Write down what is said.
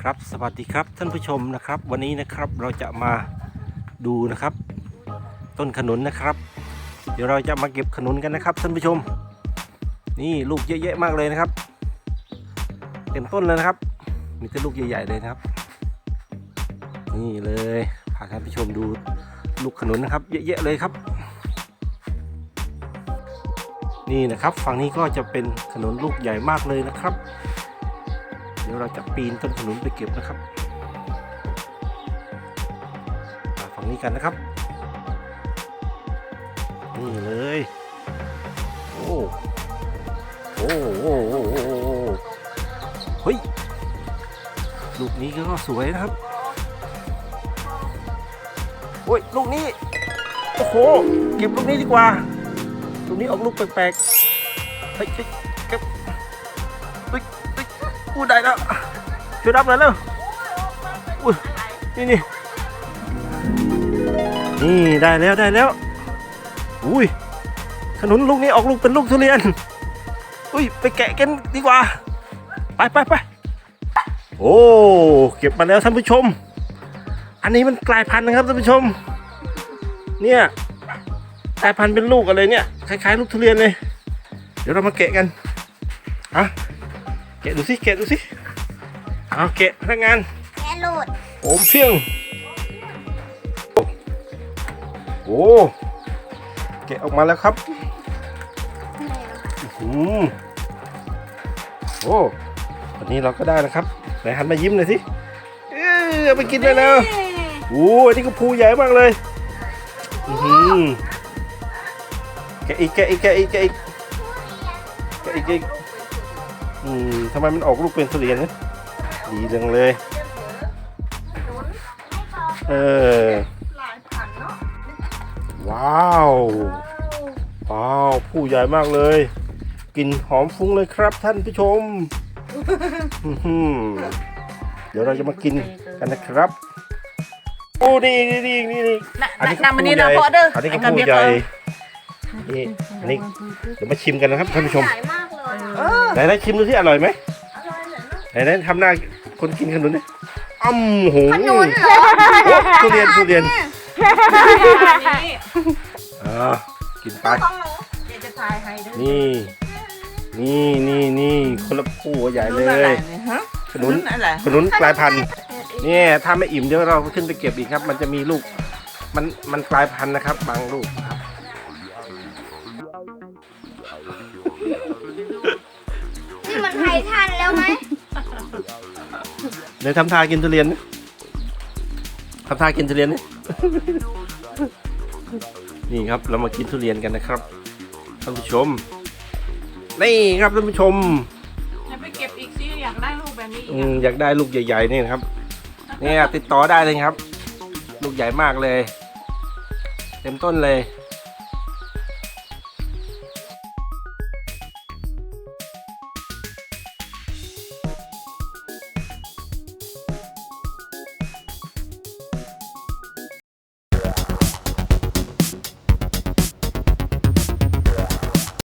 ครับสวัสดีครับท่านผู้ชมนะครับ วันนี้นะครับเราจะมาดูนะครับ ต้นขนุนนะครับ เดี๋ยวเราจะมาเก็บขนุนกันนะครับท่านผู้ชม นี่ลูกเยอะแยะมากเลยนะครับ เต็มต้นเลยนะครับ มีแต่ลูกใหญ่ๆเลยนะครับ นี่เลยพาท่านผู้ชมดูลูกขนุนนะครับ เยอะแยะเลยครับ นี่นะครับฝั่งนี้ก็จะเป็นขนุนลูกใหญ่มากเลยนะครับ ดี๋ยวเราจะปีนต้นขนุนไปเก็บนะครับมาฝั่งนี้กันนะครับ นี่เลย โอ้โอ้โอ้โอ้โอ้เฮ้ยลูกนี้ก็สวยนะครับโอ้ยลูกนี้ โอ้โหเก็บลูกนี้ดีกว่าลูกนี้ออกลูกแปลกๆเฮ้ยเฮ้ยเก็บเฮ้ยเฮ้ย พูดได้แล้วช่วยรับหน่อยเร็วอุ้ยนี่นี่นี่ได้แล้วได้แล้ว อุ้ยขนุนลูกนี้ออกลูกเป็นลูกทุเรียน อุ้ยไปแกะกันดีกว่า ไปไปไปโอ้เก็บมาแล้วท่านผู้ชม อันนี้มันกลายพันธุ์นะครับท่านผู้ชม เนี่ยกลายพันธุ์เป็นลูกอะไรเนี่ยคล้ายๆ ลูกทุเรียนเลย เดี๋ยวเรามาแกะกันอะะดูสิแกะดูสิเอาแกะพนักงานแกหลุดโอมเพียงโอ้แกะออกมาแล้วครับอื้อหือโอ้วันนี้เราก็ได้นะครับไหนหันมายิ้มหน่อยสิเออเอาไปกินได้แล้วโอ้อันนี้ก็ภูใหญ่มากเลยอื้อหือแกะอีกแกะอีกแกะอีกแกะอีกแกะอีกแกะ อีกอืมทำไมมันออกลูกเป็นทุเรียนนะดีจังเลย เออว้าว ว้าว ผู้ใหญ่มากเลยกลิ่นหอมฟุ้งเลยครับท่านผู้ชมอื้อหือเดี๋ยวเราจะมากินกันนะครับโอ้นี่นี่นี่นี่นี่ น่ะอันนี้ก็นำมันนี่ผู้ใหนะญ่เพาะเด้ออันนี้ก็ไกับผู้เบียร์ใหญ่เออนี่อันนี้เดี๋ยวมาชิมกันนะครับท่านผู้ชม ใหญ่มาก เลยอะเออไหนไหนชิมดูที่อร่อยไหมไหนไหนทำหน้าคนกินขนุนดิอ้ำหูขนุนเหรอโอ้ทุเรียนทุเรียนนี่อ่ากินไปของหนูเดี๋ยวจะทายให้เด้อนี่ นี่นี่นี่คนละผู้ใหญ่เลรุ่นอะไรยเนี่ยฮะขนุนรุ่อะไรขนุนกลายพันธุ์เนี่ยถ้าไม่อิ่มเดี๋ยวเราขึ้นไปเก็บอีกครับ มันจะมีลูก มันมันกลายพันธุ์นะครับ บางลูกครับ นี่มันไททันแล้วไหมเดี๋ยวทำทากินทุเรียนนะทำทากินทุเรียนนะนี่ครับเรามากินทุเรียนกันนะครับท่านผู้ชมนี่ครับท่านผู้ชมให้ไปเก็บอีกสิอยากได้ลูกแบบนี้อีกอืมอยากได้ลูกใหญ่ๆนี่นะครับเนี่ยติดต่อได้เลยครับ ลูกใหญ่มากเลย เต็มต้นเลย